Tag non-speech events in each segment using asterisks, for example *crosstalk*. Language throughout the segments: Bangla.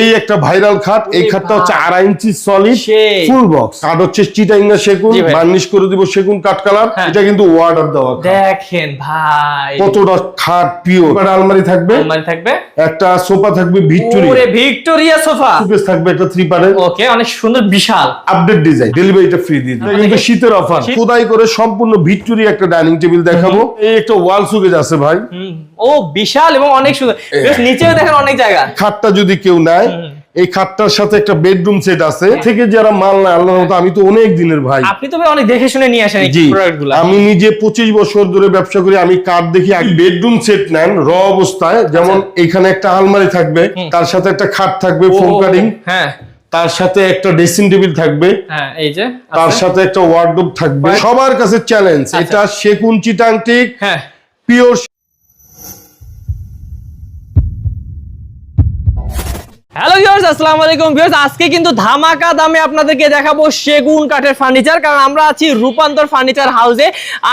সেই একটা ভাইরাল খাট এই খাটটা হচ্ছে আড়াই ইঞ্চি সলিড ফুল বক্স কাঠ হচ্ছে চিটাইঙ্গা সেগুন বার্নিশ করে দিব সেগুন কাঠ কালার হ্যাঁ। এটা কিন্তু ওয়ার্ডার দেওয়া দেখেন ভাই। কতটা খাট পিওর আলমারি থাকবে। আলমারি থাকবে? একটা সোফা থাকবে ওরে ভিক্টোরিয়া ভিক্টোরিয়া সোফা সুকেস থাকবে একটা থ্রি পারের ওকে অনেক সুন্দর বিশাল। আপডেট ডিজাইন ডেলিভারিটা ফ্রি দিয়ে দিই কিন্তু শীতের অফার খোদাই করে সম্পূর্ণ ভিক্টোরিয়া একটা ডাইনিং টেবিল দেখাবো। এই একটা ওয়াল সুকেজ আছে ভাই। ও বিশাল এবং অনেক সুন্দর। বেশ নিচেও দেখেন অনেক জায়গা। খাটটা যদি কেউ নেয় এই খাটটার সাথে একটা বেডরুম সেট আছে। থেকে যারা মাল নেয় আল্লাহর মতো আমি তো অনেক দিনের ভাই। আপনি তো অনেক দেখে শুনে নিয়ে আসেন এই আমি নিজে পঁচিশ বছর ধরে ব্যবসা করি আমি কার্ড দেখি বেডরুম সেট নেন র অবস্থায়। যেমন আচ্ছা। এখানে একটা আলমারি থাকবে তার সাথে একটা খাট থাকবে ফোম কাটিং হ্যাঁ। তার সাথে একটা ড্রেসিং টেবিল থাকবে। হ্যাঁ এই যে তার সাথে একটা ওয়ার্ডরোব থাকবে। সবার কাছে চ্যালেঞ্জ। এটা সেগুন চিটাংটিক হ্যাঁ। পিওর হ্যালো ভিউয়ার্স আসসালামু আলাইকুম। ভিউয়ার্স আজকে কিন্তু ধামাকা দামে আপনাদেরকে দেখাবো সেগুন কাঠের ফার্নিচার কারণ আমরা আছি রূপান্তর ফার্নিচার হাউসে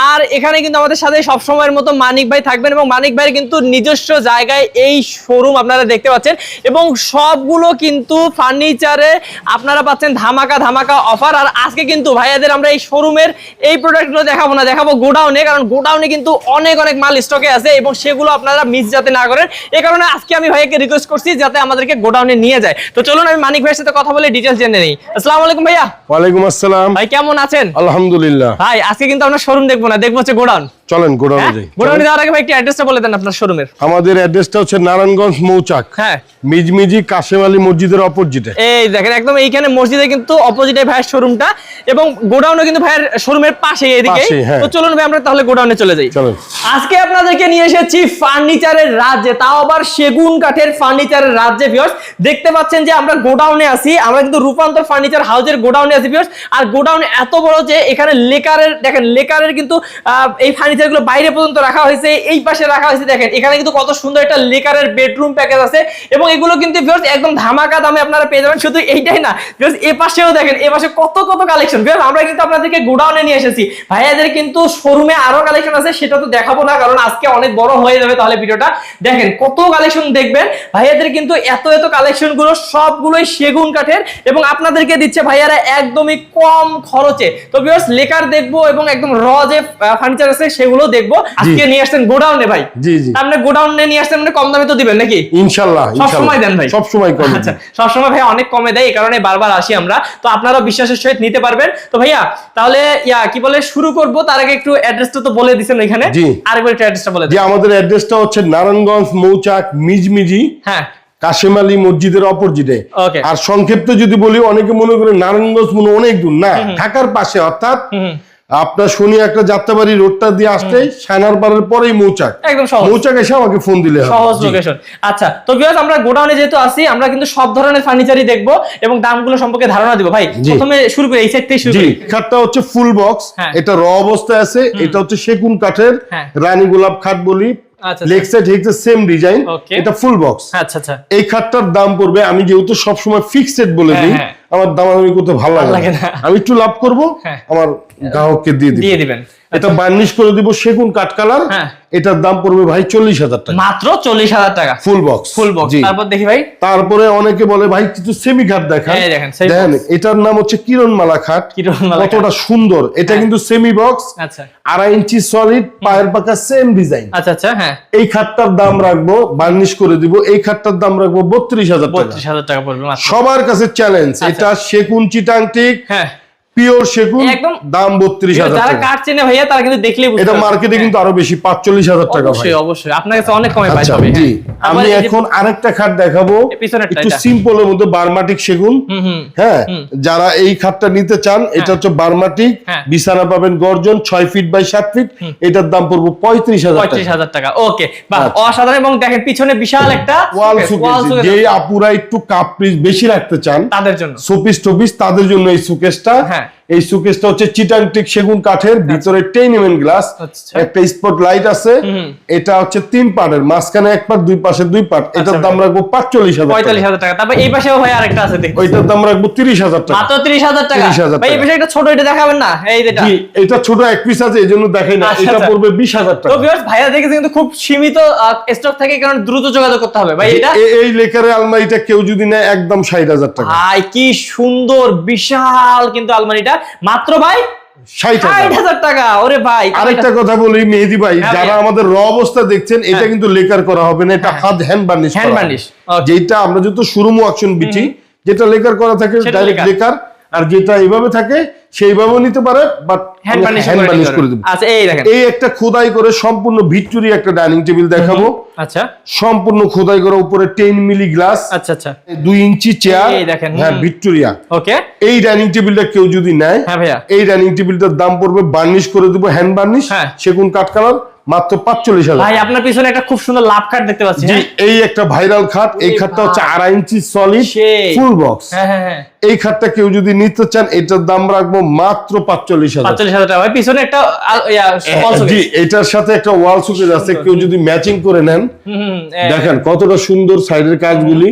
আর এখানে কিন্তু আমাদের সাথে সব সময়ের মতো মানিক ভাই থাকবেন এবং মানিক ভাইয়ের কিন্তু নিজস্ব জায়গায় এই শোরুম আপনারা দেখতে পাচ্ছেন। এবং সবগুলো কিন্তু ফার্নিচারে আপনারা পাচ্ছেন ধামাকা ধামাকা অফার আর আজকে কিন্তু ভাইয়াদের আমরা এই শোরুমের এই প্রোডাক্টগুলো দেখাবো না, দেখাবো গোডাউনে, কারণ গোডাউনে কিন্তু অনেক অনেক মাল স্টকে আছে এবং সেগুলো আপনারা মিস যাতে না করেন। এই কারণে আজকে আমি ভাইয়াকে রিকোয়েস্ট করছি যাতে আমাদেরকে গোডাউনে নিয়ে যায়। তো চলুন আমি মানিক ভাইয়ের সাথে কথা বলে ডিটেলস জেনে নিই। আসসালামু আলাইকুম ভাইয়া। ওয়ালাইকুম আসসালাম। ভাই কেমন আছেন? আলহামদুলিল্লাহ। ভাই আজকে কিন্তু আমরা শোরুম দেখব না দেখব হচ্ছে গোডাউন। চলেন গোডাউনে হ্যাঁ? যাই। গোডাউনে যাওয়ার আগে ভাই একটি অ্যাড্রেসটা বলে দেন আপনার শোরুমের আমাদের অ্যাড্রেসটা হচ্ছে নারায়ণগঞ্জ মৌচাক। হ্যাঁ। মিজমিজি কাশেম আলী মসজিদের অপোজিটে এই দেখেন একদম এইখানে মসজিদে কিন্তু অপোজিটে ভাইয়ের শোরুমটা এবং গোডাউনও কিন্তু ভাইয়ের শোরুমের পাশে এদিকে। হ্যাঁ। তো চলুন ভাই আমরা তাহলে গোডাউনে চলে যাই। চলেন। আজকে আপনাদেরকে নিয়ে এসেছি ফার্নিচারের রাজ্যে তাও আবার সেগুন কাঠের ফার্নিচারের রাজ্যে ভিউয়ার্স দেখতে পাচ্ছেন যে আমরা গোডাউনে আছি আমরা কিন্তু রূপান্তর ফার্নিচার হাউসের গোডাউনে আছি ভিউয়ার্স আর গোডাউন এত বড় যে এখানে লেকারের দেখেন লেকারের কিন্তু এই ফার্নিচারগুলো বাইরে পর্যন্ত রাখা হয়েছে, এই পাশে রাখা হয়েছে, দেখেন, এখানে কিন্তু কত সুন্দর একটা লেকারের বেডরুম প্যাকেজ আছে। এবং এগুলো কিন্তু ভিউয়ার্স একদম ধামাকা দামে আপনারা পেয়ে যাবেন, শুধু এইটাই না ভিউয়ার্স এ পাশেও দেখেন, এ পাশে কত কত কালেকশন ভিউয়ার্স আমরা কিন্তু আপনাদেরকে গোডাউনে নিয়ে এসেছি। ভাইয়াদের কিন্তু শোরুমে আরও কালেকশন আছে, সেটা তো দেখাবো না, কারণ আজকে অনেক বড় হয়ে যাবে তাহলে ভিডিওটা। দেখেন, কত কালেকশন দেখবেন, ভাইয়াদের কিন্তু এত এত কালেকশনগুলো সবগুলোই সেগুন কাঠের, এবং আপনাদেরকে দিচ্ছে ভাইয়ারা একদমই কম খরচে। তো ভিউয়ার্স লেকার দেখব এবং একদম র যে ফার্নিচার আছে, সেগুলো দেখব। আজকে নিয়ে আসছেন গোডাউনে ভাই। জি জি। আপনি গোডাউনে নিয়ে আসছেন মানে কম দামে তো দিবেন নাকি? ইনশাল্লাহ সব সময় দেন ভাই। সব সময় কম আচ্ছা সবসময় ভাই অনেক কমে দেয় এই কারণে বারবার আসি আমরা। তো আপনারা বিশ্বাসের সহিত নিতে পারবেন। তো ভাইয়া তাহলে ইয়া কি বলে শুরু করব। তার আগে একটু অ্যাড্রেসটা তো বলে দিছেন এখানে। জি। আরেকবার একটু অ্যাড্রেসটা বলে দেন। আমাদের অ্যাড্রেসটা হচ্ছে নারায়ণগঞ্জ মৌচাক মিজমিজি হ্যাঁ। কাশেম আলী মসজিদের অপোজিটে। ওকে আর সংক্ষিপ্ত যদি বলি অনেকে মনে করে নারায়ণগঞ্জ মনে অনেক দূর। না ঢাকার পাশে অর্থাৎ আপনার শুনি একটা যাত্রাবাড়ি রোডটা দিয়ে আসলেই সানারপাড়ের পরেই মৌচাক। একদম সহজ। মৌচাক এসে আমাকে ফোন দিলে সহজ লোকেশন আচ্ছা তো ভিউয়ার্স আমরা গোডাউনে যেহেতু আসি আমরা কিন্তু সব ধরনের ফার্নিচারই দেখব এবং দামগুলো সম্পর্কে ধারণা দিব। ভাই। প্রথমে শুরু করি এই সাইড থেকে শুরু করি। খাটটা হচ্ছে ফুল বক্স হ্যাঁ। এটা র অবস্থায় আছে এটা হচ্ছে সেগুন কাঠের হ্যাঁ। রানী গোলাপ খাট বলি আচ্ছা লেগ সাইড হেক্সের সেম ডিজাইন এটা ফুল বক্স আচ্ছা আচ্ছা। এই খাটটার দাম পড়বে আমি যেহেতু সবসময় ফিক্সড বলে হ্যাঁ, দিই। আমার দাম আমি করতে ভালো লাগে না। আমি একটু লাভ করব হ্যাঁ। আমার গ্রাহককে দিয়ে দিয়ে দিবেন। এটা বার্নিশ করে দিব সেগুন কাঠ কালার। হ্যাঁ। এটার দাম পড়বে ভাই চল্লিশ হাজার টাকা। মাত্র চল্লিশ হাজার টাকা। ফুল বক্স ফুল বক্স তারপর দেখি ভাই। তারপরে অনেকে বলে ভাই কিছু সেমি খাট এই দেখেন। এটার নাম হচ্ছে কিরণমালা খাট। কিরণমালা খাট। কতটা সুন্দর। এটা হ্যাঁ। কিন্তু সেমি বক্স আচ্ছা। আড়াই ইঞ্চি সলিড পায়ের পাকা সেম ডিজাইন আচ্ছা আচ্ছা হ্যাঁ। এই খাটটার দাম রাখব বার্নিশ করে দিব এই খাটটার দাম রাখব বত্রিশ হাজার টাকা। বত্রিশ হাজার টাকা পড়বে সবার কাছে চ্যালেঞ্জ আচ্ছা। এটা সেগুন চিটাংটিক হ্যাঁ পিওর সেগুন একদম দাম বত্রিশ হাজার যারা কাঠ চেনে ভাইয়া তারা কিন্তু বুঝতে এটা মার্কেটে কিন্তু আরও বেশি পাঁচচল্লিশ হাজার টাকা অবশ্যই অবশ্যই। আপনার কাছে অনেক কমে পাই আচ্ছা জি। হ্যাঁ। আমি এখন আরেকটা খাট দেখাবো। একটু সিম্পলের মধ্যে বার্মাটিক সেগুন। হ্যাঁ যারা এই খাটটা নিতে চান এটা হচ্ছে বার্মাটিক। হ্যাঁ। বিছানা পাবেন গর্জন ছয় ফিট বাই সাত ফিট এটার দাম পড়ব পঁয়ত্রিশ হাজার পঁয়ত্রিশ হাজার টাকা। ওকে আচ্ছা। অসাধারণ এবং দেখেন পিছনে বিশাল একটা ওয়াল সুকেস যে আপুরা একটু কাপ পিস বেশি রাখতে চান তাদের জন্য। শোপিস টোপিস তাদের জন্য এই সুকেসটা হ্যাঁ। এই সুকেসটা হচ্ছে চিটাংটিক সেগুন কাঠের ভিতরে টেনিমেন গ্লাস আচ্ছা। একটা স্পট লাইট আছে এটা হচ্ছে তিন পার্টের মাঝখানে এক পার্ট দুই পাশে দুই পার্ট এটার আচ্ছা, দাম রাখব পাঁচচল্লিশ হাজার পঁয়তাল্লিশ হাজার টাকা। তারপর এই পাশেও ভাই আরেকটা আছে দেখি। ওইটার দাম রাখব তিরিশ হাজার টাকা। মাত্র তিরিশ হাজার টাকা? 30,000 ভাই এই পাশে একটা ছোট এটা দেখাবেন না? এই যেটা। জি এটা ছোট এক পিস আছে এই জন্য দেখাই না। আচ্ছা, এটা আচ্ছা। পড়বে বিশ হাজার টাকা তো টাকা। ভিউয়ার্স ভাইয়া দেখেছে কিন্তু খুব সীমিত স্টক থাকে কারণ দ্রুত যোগাযোগ করতে হবে। ভাই এটা? এই লেকারের আলমারিটা কেউ যদি নেয় একদম ষাট হাজার টাকা। ভাই কি সুন্দর বিশাল কিন্তু আলমারিটা। মাত্র ভাই টাকা। ওরে ভাই আরেকটা কথা বলি মেহেদি ভাই হ্যাঁ, যারা আমাদের র অবস্থা দেখছেন এটা হ্যাঁ। কিন্তু লেকার করা হবে না এটা হাত হ্যান্ড বার্নিশ যেটা আমরা যত বিচি যেটা লেকার করা থাকে ডাইরেক্ট লেকার আর যেটা এইভাবে থাকে সেইভাবেও নিতে পারে বাট হ্যান্ড বার্নিশ করে দেবো। আচ্ছা এই দেখেন। এই একটা খোদাই করে সম্পূর্ণ ভিক্টোরি একটা ডাইনিং টেবিল দেখাবো। আচ্ছা। সম্পূর্ণ খোদাই করা উপরে টেন মিলি গ্লাস আচ্ছা আচ্ছা। দুই ইঞ্চি চেয়ার এই দেখেন, হ্যাঁ ভিক্টোরিয়া। ওকে এই ডাইনিং টেবিলটা কেউ যদি নেয় হ্যাঁ ভাইয়া। এই ডাইনিং টেবিলটার দাম পড়বে বার্নিশ করে দেবো হ্যান্ড বার্নিশ। সেগুন কাঠ কালার মাত্র পাঁচচল্লিশ হাজার। ভাই আপনার পিছনে একটা খুব সুন্দর লাভ কার্ড দেখতে পাচ্ছি হ্যাঁ? এই একটা ভাইরাল খাট এই খাটটা হচ্ছে আড়াই ইঞ্চি সলিড ফুল বক্স এই খাটটা কেউ যদি নিতে চান এটার দাম রাখব মাত্র পাঁচচল্লিশ হাজার। পাঁচচল্লিশ হাজার টাকা। ভাই পিছনে একটা জি এটার সাথে একটা ওয়াল সুকেজ আছে কেউ যদি ম্যাচিং করে নেন দেখেন কতটা সুন্দর সাইডের কাজগুলি।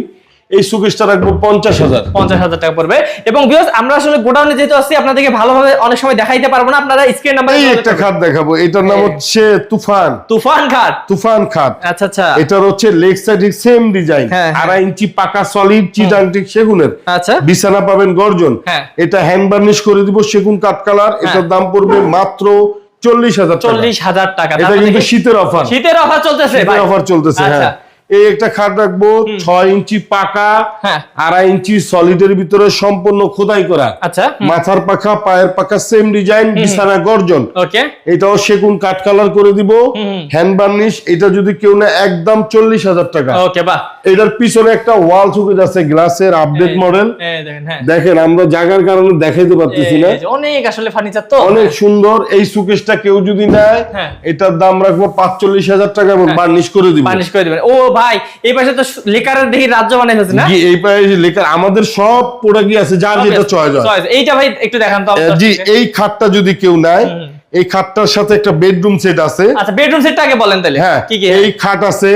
এই সুকেশটা রাখব পঞ্চাশ হাজার। পঞ্চাশ হাজার টাকা পড়বে। এবং ভিউয়ার্স আমরা আসলে গোডাউনে যেহেতু আসছি আপনাদেরকে ভালোভাবে অনেক সময় দেখাইতে পারব না। আপনারা স্ক্রিন নাম্বার এই একটা খাট দেখাবো এটার নাম হচ্ছে তুফান। তুফান খাট। তুফান খাট। আচ্ছা আচ্ছা। এটার হচ্ছে লেগ সাইড সেম ডিজাইন হ্যাঁ, হ্যাঁ। আড়াই ইঞ্চি পাকা সলিড চিটাংটিক সেগুনের। আচ্ছা। বিছানা পাবেন গর্জন। হ্যাঁ। এটা হ্যান্ড বার্নিশ করে দিব সেগুন কাঠ কালার এটার দাম পড়বে মাত্র চল্লিশ হাজার চল্লিশ হাজার টাকা। এটা মানে কিন্তু শীতের অফার শীতের অফার চলতেছে অফার চলতেছে আচ্ছা। হ্যাঁ এই একটা খাট রাখব ছয় ইঞ্চি পাকা হ্যাঁ। আড়াই ইঞ্চি সলিডের ভিতরে সম্পূর্ণ খোদাই করা। আচ্ছা মাথার পাখা পায়ের পাখা সেম ডিজাইন বিছানা গর্জন। এটাও সেগুন কাঠ কালার করে দিব। হ্যান্ড বার্নিশ এটা যদি কেউ না একদম চল্লিশ হাজার টাকা। এটার পিছনে একটা ওয়াল সুকেজ আছে গ্লাসের আপডেট মডেল দেখেন হ্যাঁ। আমরা জায়গার কারণে দেখাইতে পারতেছি না। অনেক আসলে ফার্নিচার তো। অনেক সুন্দর। এই সুকেশটা কেউ যদি নেয় হ্যাঁ। এটার দাম রাখব পাঁচচল্লিশ হাজার টাকা এবং বার্নিশ করে দিব। বানিশ করে দিবেন। ও ভাই এই পাশে তো লেকারের দেখি রাজ্য বানাই না? জি, এই পায়ে লেখা আমাদের সব প্রোডাক্টই আছে যার যেটা চয়েস হয়। এইটা ভাই একটু দেখান তো জি এই খাটটা যদি কেউ নেয় এই খাটটার সাথে একটা বেডরুম সেট আছে। আচ্ছা বেডরুম সেটটা আগে বলেন তাহলে। হ্যাঁ এই খাট আছে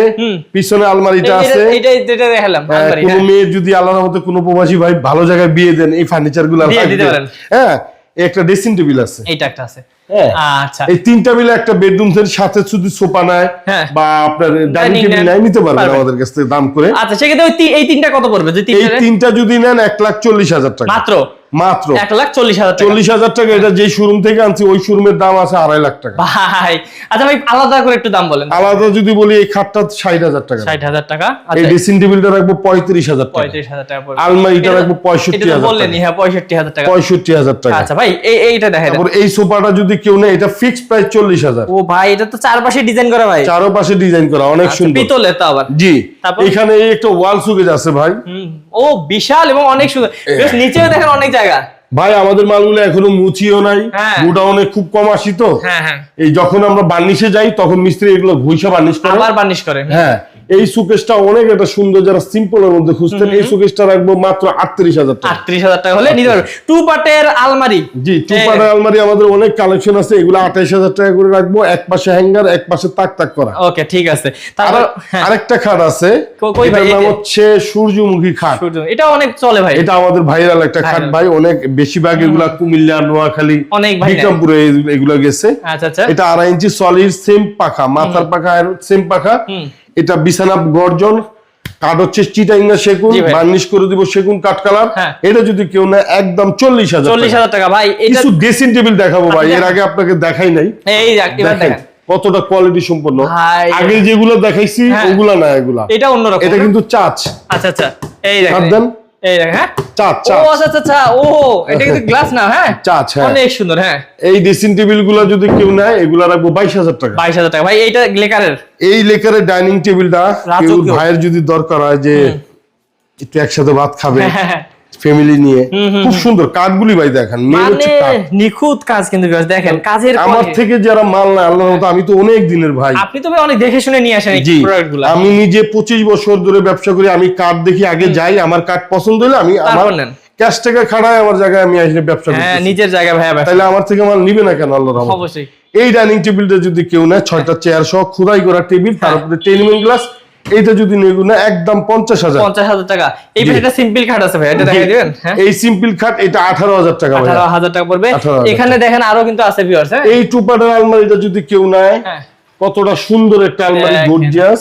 পিছনে আলমারিটা আছে। এইটা যেটা দেখালাম হ্যাঁ, আলমারি, কোনো। মেয়ে যদি আল্লাহর মতো কোনো প্রবাসী ভাই ভালো জায়গায় বিয়ে দেন এই ফার্নিচারগুলো দিয়ে দিতে পারেন। হ্যাঁ একটা ড্রেসিং টেবিল আছে। এইটা একটা আছে। হ্যাঁ। আচ্ছা। এই তিনটা মিলে একটা বেডরুম সাথে শুধু সোফা হ্যাঁ। বা আপনার ডাইনিং টেবিল নিতে পারবেন। আমাদের কাছ থেকে দাম করে। আচ্ছা সেক্ষেত্রে এই তিনটা কত পড়বে? এই তিনটা তিনটা যদি নেন এক লাখ চল্লিশ হাজার টাকা। মাত্র? মাত্র এক লাখ চল্লিশ হাজার চল্লিশ হাজার টাকা। এটা যে শোরুম থেকে আনছি ওই শোরুমের দাম আছে আড়াই লাখ টাকা। ভাই আচ্ছা ভাই আলাদা করে একটু দাম বলেন। আলাদা যদি বলি এই খাটটা ষাট হাজার টাকা। ষাট হাজার টাকা এই আচ্ছা। ড্রেসিং টেবিলটা রাখব পঁয়ত্রিশ হাজার টাকা। পঁয়ত্রিশ হাজার টাকা আলমারিটা রাখব পঁয়ষট্টি হাজার বললেনই টাকা। হ্যাঁ পঁয়ষট্টি হাজার টাকা। পঁয়ষট্টি হাজার টাকা। আচ্ছা ভাই এই এইটা দেখা তারপর এই সোফাটা যদি কেউ নেয় এটা ফিক্সড প্রাইস চল্লিশ হাজার। ও ভাই এটা তো চারপাশে ডিজাইন করা ভাই। চারো পাশে ডিজাইন করা অনেক আচ্ছা, সুন্দর। পিতলের তো আবার। জি? এখানে এই একটা ওয়াল সুকেজ আছে ভাই। ও বিশাল এবং অনেক সুন্দর। বেশ নিচেও দেখেন অনেক জায়গা ভাই আমাদের মালগুলো এখনও মুচিও নাই। হ্যাঁ। গোডাউনে খুব কম আসি তো। হ্যাঁ হ্যাঁ। এই যখন আমরা বার্নিশে যাই তখন মিস্ত্রি এগুলো ঘুষা বার্নিশ করে। আবার বার্নিশ করে। হ্যাঁ। এই সুকেশটা অনেক একটা সুন্দর যারা সিম্পল এর মধ্যে খুঁজতেন এই সুকেশটা রাখব মাত্র আটত্রিশ হাজার টাকা। আটত্রিশ হাজার টাকা হলে নিতে পারবে। টু পার্টের আলমারি। জি টু পার্টের আলমারি আমাদের অনেক কালেকশন আছে এগুলো আঠাইশ হাজার টাকা করে রাখব এক পাশে হ্যাঙ্গার এক পাশে তাক তাক করা। ওকে ঠিক আছে। তারপর হ্যাঁ। আরেকটা খাট আছে নাম হচ্ছে সূর্যমুখী খাট। এটা অনেক চলে ভাই। এটা আমাদের ভাইরাল একটা খাট ভাই অনেক বেশিরভাগ এগুলা কুমিল্লা নোয়াখালী অনেক বিক্রমপুরে এগুলো- গেছে। আচ্ছা আচ্ছা। এটা আড়াই ইঞ্চি সলিড সেম পাখা মাথার পাখা সেম পাখা। এটা বিছানা গর্জন কাঠ হচ্ছে চিটাইঙ্গা সেগুন বার্নিশ করে দিব সেগুন কাঠ কালার। হ্যাঁ। এটা যদি কেউ না একদম চল্লিশ হাজার চল্লিশ হাজার টাকা। ভাই কিছু ড্রেসিং টেবিল দেখাবো ভাই এর আগে আপনাকে দেখাই নাই। এই দেখেন কতটা কোয়ালিটি সম্পন্ন। আগে যেগুলো দেখাইছি হ্যাঁ। ওগুলা না এগুলা। এটা অন্যরকম এটা কিন্তু চাচ। আচ্ছা আচ্ছা। এই দেখেন। এই হ্যাঁ? চাচ ও আচ্ছা আচ্ছা, আচ্ছা ও এটা কিন্তু *laughs* গ্লাস না হ্যাঁ? চাচ হ্যাঁ অনেক সুন্দর হ্যাঁ। এই ড্রেসিং টেবিলগুলো যদি কেউ নেয় এগুলা রাখব বাইশ হাজার টাকা। বাইশ হাজার টাকা। ভাই এইটা লেকারের? এই লেকারের ডাইনিং টেবিলটা কেউ ভাইয়ের যদি দরকার হয় যে একটু একসাথে ভাত খাবে হ্যাঁ, হ্যাঁ। ফ্যামিলি নিয়ে। খুব সুন্দর কাঠগুলি ভাই দেখেন মেন। নিখুঁত কাজ কিন্তু দেখেন কাজের আমার থেকে যারা মাল না আল্লাহর মতো আমি তো অনেক দিনের ভাই। আপনি তো ভাই অনেক দেখে শুনে নিয়ে আসেন জি আমি নিজে পঁচিশ বছর ধরে ব্যবসা করি আমি কাঠ দেখি আগে যাই আমার কাঠ পছন্দ হলে আমি আমার ক্যাশ টাকা খাড়ায় আমার জায়গায় আমি আসলে ব্যবসা হ্যাঁ নিজের জায়গা ভাইয়া ব্যবসা। তাহলে আমার থেকে আমার নিবে না কেন আল্লাহ রহমত? অবশ্যই। এই ডাইনিং টেবিলটা যদি কেউ নেয় ছয়টা চেয়ার সহ খোদাই করা টেবিল তার উপরে টেলিমিন গ্লাস এইটা যদি নেই না একদম পঞ্চাশ হাজার। পঞ্চাশ হাজার টাকা। এই একটা সিম্পল খাট আছে ভাই এটা দেখাই দিবেন? হ্যাঁ? এই সিম্পল খাট এটা আঠারো হাজার টাকা। আঠারো হাজার টাকা পড়বে। এখানে দেখেন আরও কিন্তু আছে ভিউয়ার্স হ্যাঁ? এই টুপাটার আলমারিটা যদি কেউ নেয় হ্যাঁ। কতটা সুন্দর একটা আলমারি গর্জিয়াস।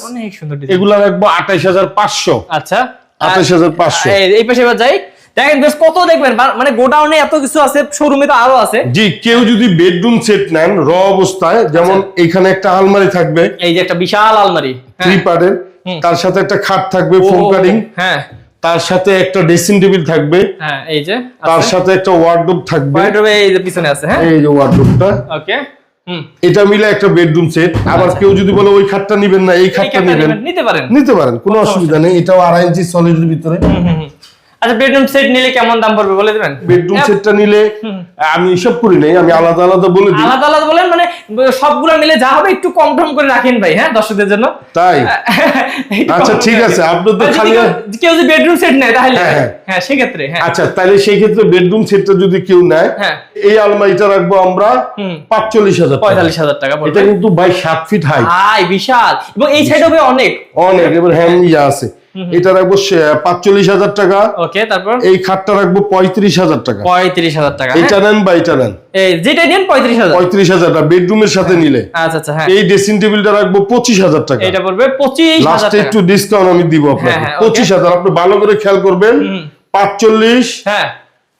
এগুলা রাখব আঠাইশ হাজার পাঁচশো। আচ্ছা। আঠাশ হাজার পাঁচশো। এই- পাশে এবার যাই। দেখেন বেশ কত দেখবেন? মানে গোডাউনে এত কিছু আছে শোরুমে তো আরও আছে। জি কেউ যদি বেডরুম সেট নেন র অবস্থায় যেমন এখানে একটা আলমারি থাকবে। এই যে একটা বিশাল আলমারি থ্রি। পার্টের তার সাথে একটা খাট থাকবে ফোম কাটিং হ্যাঁ। তার সাথে একটা ড্রেসিং টেবিল থাকবে। হ্যাঁ এই যে তার সাথে একটা ওয়ার্ডরোব থাকবে। ওয়ার্ডরোবে এই যে পিছনে আছে হ্যাঁ? এই যে ওয়ার্ডরোবটা ওকে এটা মিলে একটা বেডরুম সেট আবার কেউ যদি বলে ওই খাটটা নিবেন না এই খাটটা নিবেন। নিতে পারেন। নিতে পারেন কোনো অসুবিধা নেই। এটাও আড়াই ইঞ্চি সলিডের ভিতরে। হুম, হুম, হুম। আচ্ছা বেডরুম সেট নিলে কেমন দাম পড়বে বলে দিবেন? বেডরুম সেটটা নিলে আমি করি নাই আমি আলাদা আলাদা বলে দিই। আলাদা আলাদা বলেন মানে সবগুলো মিলে যা হবে একটু কম টম করে রাখেন ভাই হ্যাঁ দর্শকদের জন্য। তাই? আচ্ছা, ঠিক আছে, আপনি তো খালি- কেউ- যদি বেডরুম সেট নেয় তাহলে হ্যাঁ, হ্যাঁ। হ্যাঁ সেক্ষেত্রে হ্যাঁ। আচ্ছা তাহলে সেই ক্ষেত্রে বেডরুম সেটটা যদি কেউ নেয় হ্যাঁ। এই আলমারিটা রাখব আমরা হুম। পাঁচচল্লিশ হাজার টাকা। পঁয়তাল্লিশ হাজার টাকা এটা কিন্তু বাই সাত ফিট হাই হাই বিশাল। এবং এই সাইড হবে অনেক। অনেক এবার হ্যান্ড ইয়া আছে। এটা রাখব পাঁচচল্লিশ হাজার টাকা। ওকে তারপর? এই খাটটা রাখব পঁয়ত্রিশ হাজার টাকা। পঁয়ত্রিশ হাজার টাকা এটা নেন বা এটা নেন? হ্যাঁ? যেটা নেন পঁয়ত্রিশ হাজার। পঁয়ত্রিশ হাজার টাকা বেডরুমের সাথে নিলে। আচ্ছা আচ্ছা হ্যাঁ। এই ড্রেসিং টেবিলটা রাখব পঁচিশ হাজার টাকা। এটা পড়বে পঁচিশ লাস্টে একটু ডিসকাউন্ট আমি দিব আপনাকে। হ্যাঁ, হ্যাঁ. পঁচিশ হাজার আপনি ভালো করে খেয়াল করবেন। পাঁচচল্লিশ হ্যাঁ।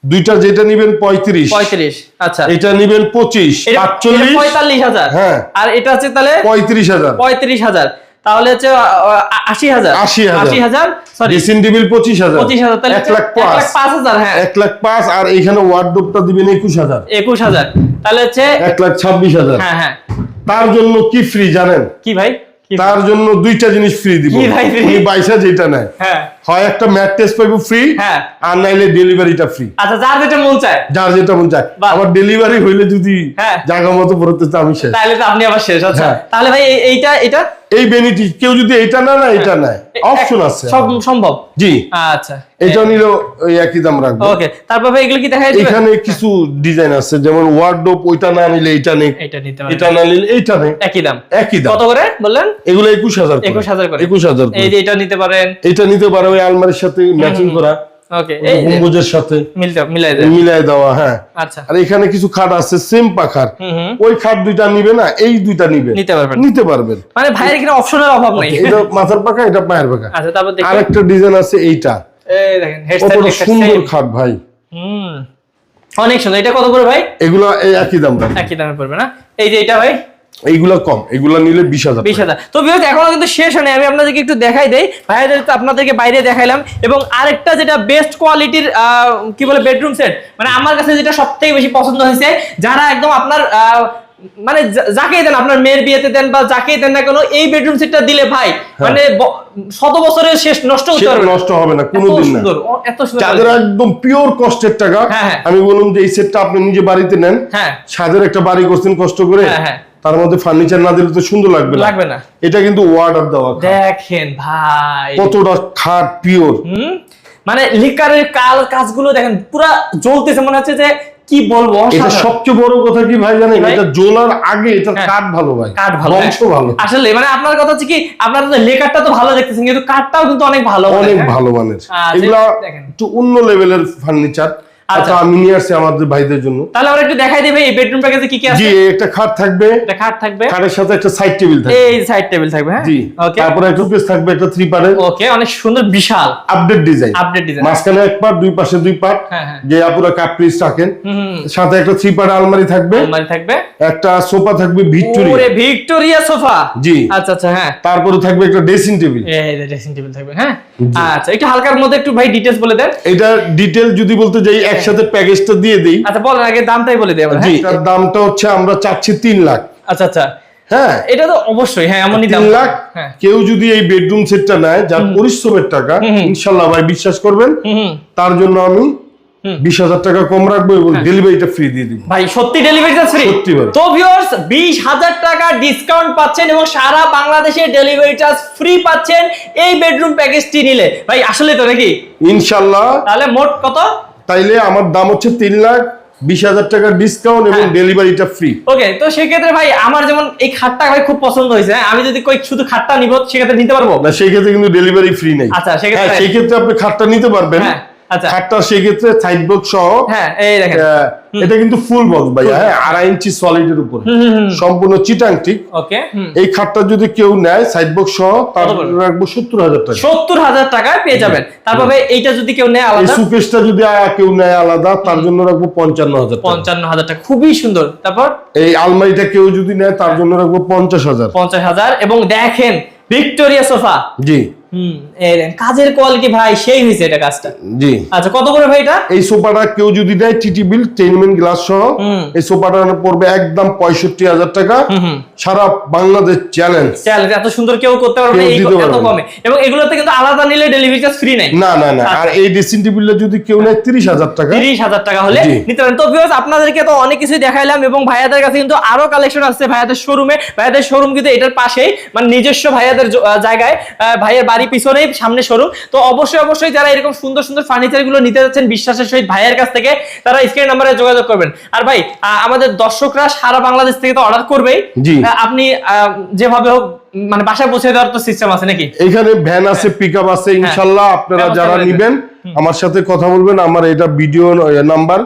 দুইটা যেটা নিবেন পঁয়ত্রিশ। পঁয়ত্রিশ আচ্ছা। এটা নিবেন পঁচিশ পঁয়তাল্লিশ হাজার। হ্যাঁ। আর এটা হচ্ছে তাহলে পঁয়ত্রিশ হাজার। পঁয়ত্রিশ হাজার। তাহলে হচ্ছে আশি হাজার। আশি হাজার। সরি ড্রেসিং টেবিল পঁচিশ হাজার। পঁচিশ হাজার তাহলে এক লাখ পাঁচ। পাঁচ হাজার হ্যাঁ। এক লাখ পাঁচ আর এইখানে ওয়ার্ডরোবটা দিবেন একুশ হাজার। একুশ হাজার। তাহলে হচ্ছে এক লাখ ছাব্বিশ হাজার। হ্যাঁ হ্যাঁ। তার জন্য কি ফ্রি জানেন? কি ভাই? তার জন্য দুইটা জিনিস ফ্রি দিব। কি ভাই free? উনি বাইশা যেটা নেয়। হ্যাঁ। হয় একটা ম্যাট্রেস পাইবো ফ্রি হ্যাঁ। আর নাইলে ডেলিভারিটা ফ্রি আচ্ছা যার যেটা মন চায়। যার যেটা মন চায়। আমার ডেলিভারি হইলে যদি হ্যাঁ। জায়গা মতো পড়তে আমি শেষ। তাহলে তো আপনি আবার শেষ আচ্ছা। হ্যাঁ। তাহলে ভাই এইটা এটা এই কেউ যদি এটা না না এটা অপশন আছে। সব সম্ভব? জি। আচ্ছা। এটা ওই একই দাম রাখব। ওকে তারপর ভাই এগুলো কি দেখাই দিবেন? এখানে কিছু ডিজাইন আছে যেমন ওয়ার্ডরোব ওইটা না নিলে এটা নেই। এটা নিতে এটা না নিলে এইটা নেই। একই দাম। একই দাম। কত করে বললেন? এগুলো একুশ হাজার একুশ হাজার করে। একুশ হাজার এই যে এটা নিতে পারেন। এটা নিতে পারো ওই আলমারির সাথে ম্যাচিং করা ওকে গম্বুজের সাথে মিলাই দেওয়া হ্যাঁ। আচ্ছা। আর এখানে কিছু খাট আছে সেম পাখার। হুম হুম। ওই খাট দুইটা নিবে না এই দুইটা নিবে। নিতে পারবেন। মানে ভাইয়ের এখানে অপশনের অভাব নেই। এটা মাথার পাখা এটা পায়ের পাখা। আচ্ছা আরেকটা ডিজাইন আছে এইটা। সুন্দর খাট ভাই। অনেক সুন্দর। এটা কত করে ভাই? এগুলা একই দাম একই দামে পড়বে না? এই যে এটা ভাই এইগুলা কম এগুলা নিলে বিশ হাজার বিশ হাজার। তো বিকজ এখনও কিন্তু শেষ হয়নি আমি আপনাদেরকে একটু দেখাই দেই। ভাইয়াদের আপনাদেরকে বাইরে দেখাইলাম। এবং আরেকটা যেটা বেস্ট কোয়ালিটির কি বলে বেডরুম সেট মানে আমার কাছে যেটা সব থেকে বেশি পছন্দ হয়েছে যারা একদম আপনার মানে দেন আপনার মেয়ের বিয়েতে দেন বা যাকেই দেন না কেন এই বেডরুম সেটটা দিলে ভাই মানে শত বছরের শেষ নষ্ট হতে পারবে নষ্ট হবে না কোনোদিন না। এত সুন্দর যাদের একদম পিওর কষ্টের টাকা হ্যাঁ, হ্যাঁ। আমি বললাম যে এই সেটটা আপনি নিজে বাড়িতে নেন হ্যাঁ। একটা বাড়ি করছেন কষ্ট করে হ্যাঁ, হ্যাঁ। তার মধ্যে ফার্নিচার না দিলে তো সুন্দর লাগবে না। লাগবে না। এটা কিন্তু ওয়ার্ডার দেওয়া। দেখেন ভাই। কতটা খাট পিওর মানে লিকারের কাল কাজগুলো দেখেন পুরা জ্বলতেছে মনে হচ্ছে যে কি বলব এটা সবচেয়ে বড় কথা কি ভাই জানেন? এটা জ্বলার আগে এটা হ্যাঁ। কাঠ ভালো ভাই। কাঠ ভালো। বংশ হ্যাঁ। ভালো। আসলে মানে আপনার কথা হচ্ছে কি আপনার তো লেকারটা তো ভালো দেখতেছেন কিন্তু কাঠটাও কিন্তু অনেক ভালো অনেক হ্যাঁ? ভালো মানের। আচ্ছা, এগুলা একটু অন্য লেভেলের ফার্নিচার আচ্ছা। আমি নিয়ে আসছি আমাদের ভাইদের জন্য। তাহলে আমরা একটু দেখাই দিবে এই বেডরুম প্যাকেজে কি কি আছে? এই একটা খাট থাকবে। একটা খাট থাকবে। খাটের সাথে একটা সাইড টেবিল থাকবে। এই সাইড টেবিল থাকবে হ্যাঁ? জি ওকে তারপরে একটা পিস থাকবে একটা থ্রি পার্টের ওকে অনেক সুন্দর বিশাল। আপডেট ডিজাইন আপডেট ডিজাইন মাঝখানে এক পার্ট দুই পাশে দুই পার্ট হ্যাঁ, হ্যাঁ। যে আপুরা কাপ পিস রাখেন সাথে একটা থ্রি পার্ট আলমারি থাকবে। আলমারি থাকবে। একটা সোফা থাকবে ওরে ভিক্টোরিয়া ভিক্টোরিয়া সোফা? জি। আচ্ছা আচ্ছা হ্যাঁ। তারপরে থাকবে একটা ড্রেসিং টেবিল এই ড্রেসিং টেবিল থাকবে হ্যাঁ? আচ্ছা একটু হালকার মধ্যে একটু ভাই ডিটেলস বলে দেন। এটা ডিটেল যদি বলতে যাই একসাথে প্যাকেজটা দিয়ে দিই। আচ্ছা বলেন আগে দামটাই বলে দিই আমরা হ্যাঁ? দামটা হচ্ছে আমরা চাচ্ছি তিন লাখ। আচ্ছা আচ্ছা। হ্যাঁ। এটা তো অবশ্যই হ্যাঁ এমনই দাম। তিন লাখ হ্যাঁ। কেউ যদি এই বেডরুম সেটটা নেয় যার পরিশ্রমের টাকা ইনশাল্লাহ ভাই বিশ্বাস করবেন তার জন্য আমি বিশ হাজার টাকা কম রাখব এবং ডেলিভারিটা ফ্রি দিয়ে দিব। ভাই সত্যি ডেলিভারি ফ্রি সত্যি তো ভিউয়ার্স বিশ হাজার টাকা ডিসকাউন্ট পাচ্ছেন এবং সারা বাংলাদেশে ডেলিভারি চার্জ ফ্রি পাচ্ছেন এই বেডরুম প্যাকেজটি নিলে। ভাই আসলে তো নাকি? ইনশাল্লাহ। তাহলে মোট কত? তাইলে আমার দাম হচ্ছে তিন লাখ বিশ হাজার টাকার ডিসকাউন্ট এবং। ডেলিভারিটা ফ্রি ওকে তো সেক্ষেত্রে ভাই আমার যেমন এই খাটটা ভাই খুব পছন্দ হয়েছে হ্যাঁ? আমি যদি কই শুধু খাটটা নিব সেক্ষেত্রে নিতে পারব? না সেক্ষেত্রে কিন্তু ডেলিভারি ফ্রি নেই। আচ্ছা, সেক্ষেত্রে- হ্যাঁ, সেই ক্ষেত্রে আপনি খাটটা নিতে পারবেন। হ্যাঁ, আচ্ছা। খাটটা সেই ক্ষেত্রে সাইড বক্স সহ হ্যাঁ এই দেখেন। এটা কিন্তু ফুল বক্স ভাইয়া হ্যাঁ আড়াই ইঞ্চি সলিডের উপরে। সম্পূর্ণ চিটাং ঠিক। ওকে এই খাটটা যদি কেউ নেয় সাইড বক্স সহ তার রাখব সত্তর হাজার টাকা। সত্তর হাজার টাকায় পেয়ে যাবেন। তারপর ভাই এইটা যদি কেউ নেয় আলাদা? সুকেশটা যদি কেউ নেয় আলাদা তার জন্য রাখব পঞ্চান্ন হাজার পঞ্চান্ন হাজার টাকা। খুবই সুন্দর। তারপর? এই আলমারিটা কেউ যদি নেয় তার জন্য রাখব পঞ্চাশ হাজার। পঞ্চাশ হাজার। এবং দেখেন ভিক্টোরিয়া সোফা। জি। হুম এই কাজের কোয়ালিটি ভাই সেই হয়েছে এটা কাজটা। জি। আচ্ছা কত করে ভাই এটা? এই সোফাটা কেউ যদি নেয় টিটি বিল টেনমেন্ট গ্লাস সহ এই সোফাটা পড়বে একদম পঁয়ষট্টি হাজার টাকা। সারা বাংলাদেশ চ্যালেঞ্জ চ্যালেঞ্জ এত সুন্দর কেউ করতে পারবে এই এত কমে। এবং এগুলোতে কিন্তু আলাদা নিলে ডেলিভারি চার্জ ফ্রি নাই। না না না আর এই ড্রেসিং টেবিলটা যদি কেউ নেয় তিরিশ হাজার টাকা। তিরিশ হাজার টাকা হলে নিতে পারেন। তো ভিউয়ার্স আপনাদেরকে তো অনেক কিছুই দেখাইলাম এবং ভাইয়াদের কাছে কিন্তু আরও কালেকশন আছে ভাইয়াদের শোরুমে ভাইয়াদের শোরুম কিন্তু এটার পাশেই মানে নিজস্ব ভাইয়াদের জায়গায় ভাইয়ের বাড়ি পিছনেই সামনে শোরুম তো অবশ্যই অবশ্যই যারা এরকম সুন্দর সুন্দর ফার্নিচারগুলো নিতে যাচ্ছেন বিশ্বাসের সহিত ভাইয়ের কাছ থেকে তারা স্ক্রিন নাম্বারে যোগাযোগ করবেন। আর ভাই আমাদের দর্শকরা সারা বাংলাদেশ থেকে তো অর্ডার করবেই। আপনি যেভাবে হোক মানে বাসায় পৌঁছে দেওয়ার তো সিস্টেম আছে নাকি? এখানে ভ্যান আছে পিক আপ আছে ইনশাল্লাহ আপনারা যারা নিবেন আমার সাথে কথা বলবেন আমার এটা ভিডিও নাম্বার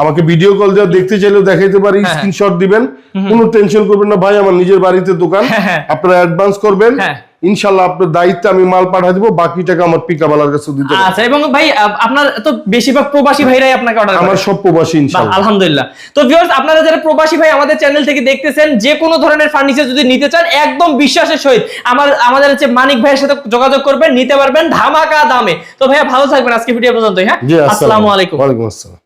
আমাকে ভিডিও কল দেওয়া দেখতে চাইলেও দেখাইতে পারি হ্যাঁ। স্ক্রিনশট দিবেন। কোনো টেনশন করবেন না ভাই আমার নিজের বাড়িতে দোকান। হ্যাঁ, হ্যাঁ। আপনারা অ্যাডভান্স করবেন। হ্যাঁ। ইনশাল্লাহ আপনার দায়িত্বে আমি মাল পাঠা দিব বাকি টাকা আমার পিক আপ কাছে দিতে। আচ্ছা এবং ভাই আপনার তো বেশিরভাগ প্রবাসী ভাইরাই আপনাকে অর্ডার আমার সব প্রবাসী বাহ, ইনশাল্লাহ। আলহামদুলিল্লাহ। তো ভিউয়ার্স আপনারা যারা প্রবাসী ভাই আমাদের চ্যানেল থেকে দেখতেছেন যে কোনো ধরনের ফার্নিচার যদি নিতে চান একদম বিশ্বাসের সহিত আমার আমাদের হচ্ছে মানিক ভাইয়ের সাথে যোগাযোগ করবেন নিতে পারবেন ধামাকা দামে। তো ভাইয়া ভালো থাকবেন আজকে ভিডিও পর্যন্তই হ্যাঁ? আসসালামু আলাইকুম। ওয়ালাইকুম আসসালাম।